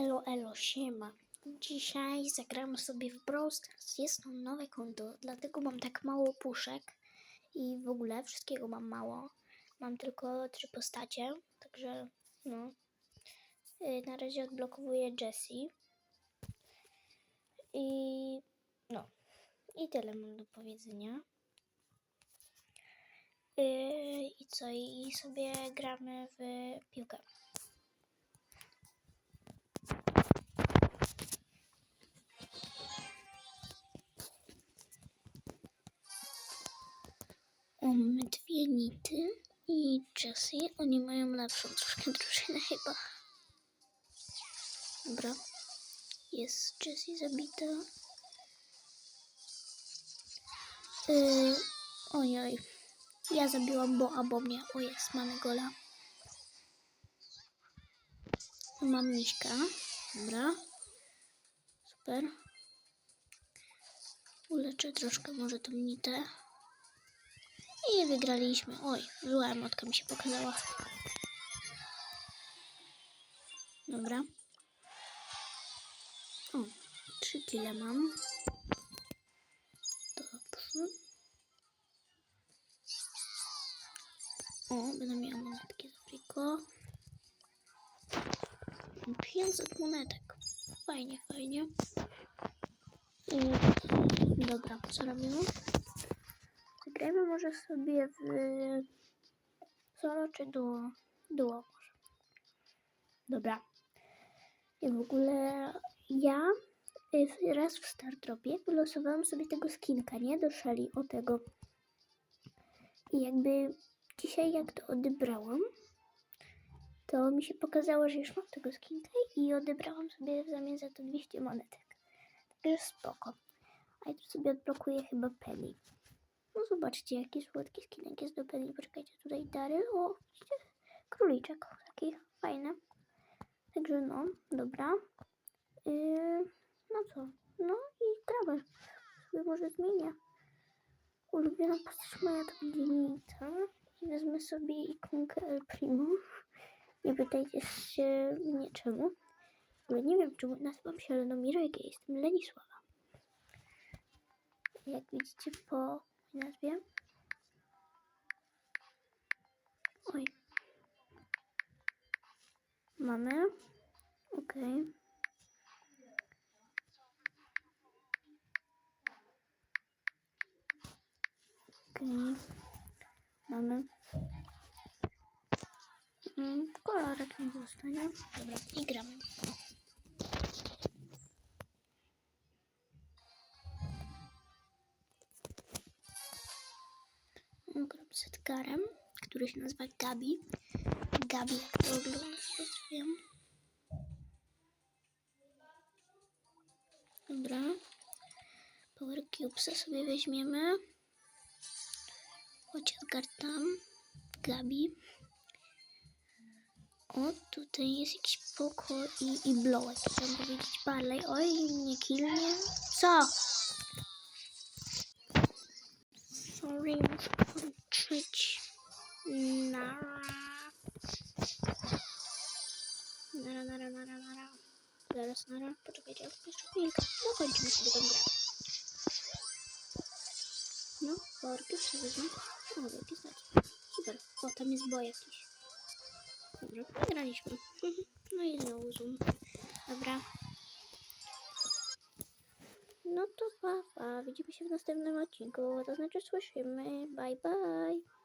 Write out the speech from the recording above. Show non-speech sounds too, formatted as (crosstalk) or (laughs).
Elo, elo, siema. Dzisiaj zagramy sobie w Brawl Stars. Jest to nowe konto, dlatego mam tak mało puszek i w ogóle wszystkiego mam mało. Mam tylko trzy postacie, także no. Y, Na razie odblokowuję Jessie. I no. I tyle mam do powiedzenia. Y, I co? I sobie gramy w piłkę. Mamy dwie nity i Jessie. Oni mają lepszą troszkę drużynę chyba. Dobra. Jest Jessie zabita. Yy, ojoj. Ja zabiłam Bo albo mnie. O jest, mamy gola. Mam miśka. Dobra. Super. Uleczę troszkę może tą nitę. I wygraliśmy. Oj, zła emotka mi się pokazała. Dobra. O, trzy kile mam. Dobrze. O, będę miała monetki z Friko. Mam 500 monetek. Fajnie, fajnie. I dobra, co robimy? Może sobie w solo czy duo? Duo może. Dobra. I w ogóle ja y, raz w Startropie wylosowałam sobie tego skinka, nie? Do o tego. I jakby dzisiaj jak to odebrałam, to mi się pokazało, że już mam tego skinka i odebrałam sobie w zamian za to 200 monetek. Także spoko. A ja tu sobie odblokuję chyba Penny. No zobaczcie, jaki słodki skinek jest do Penny. Poczekajcie, tutaj Daryl. O? Króliczek taki fajny. Także no, dobra. Yy, no co? No i gramy. Sobie może zmienię. Ulubiona postać moja to Nita. I wezmę sobie ikonkę El Primo. Nie pytajcie się mnie czemu. Ale nie wiem, czemu nazywam się Lenomira, jak ja jestem Lenisława. Jak widzicie po nazwie. Oj. Mamy. Okej. Okej. Mamy. Mm, kolorek nie zostanie. Dobra, i gramy. Gram z Edgarem, który się nazywa Gabi. Gabi, jak to oglądasz, pozdrawiam. Dobra. Power Cubesa sobie weźmiemy. Chodź Edgar tam. Gabi. O, tutaj jest jakiś poko i, i blowek. Chciałam powiedzieć Barley. Oj, nie kilnie. Co? Sorry, muszę kończyć. Nara. Nara, nara, nara, nara. Zaraz, nara. Poczekajcie, jeszcze chwilkę. Dokończymy sobie tę grę. No, worki sobie wezmę. O, wielkie znaki. Super. O, tam jest boj jakiś. Dobrze, wygraliśmy. (laughs) No i znowu zoom. Dobra. No to pa, pa. Widzimy się w następnym odcinku. To znaczy słyszymy. Bye, bye.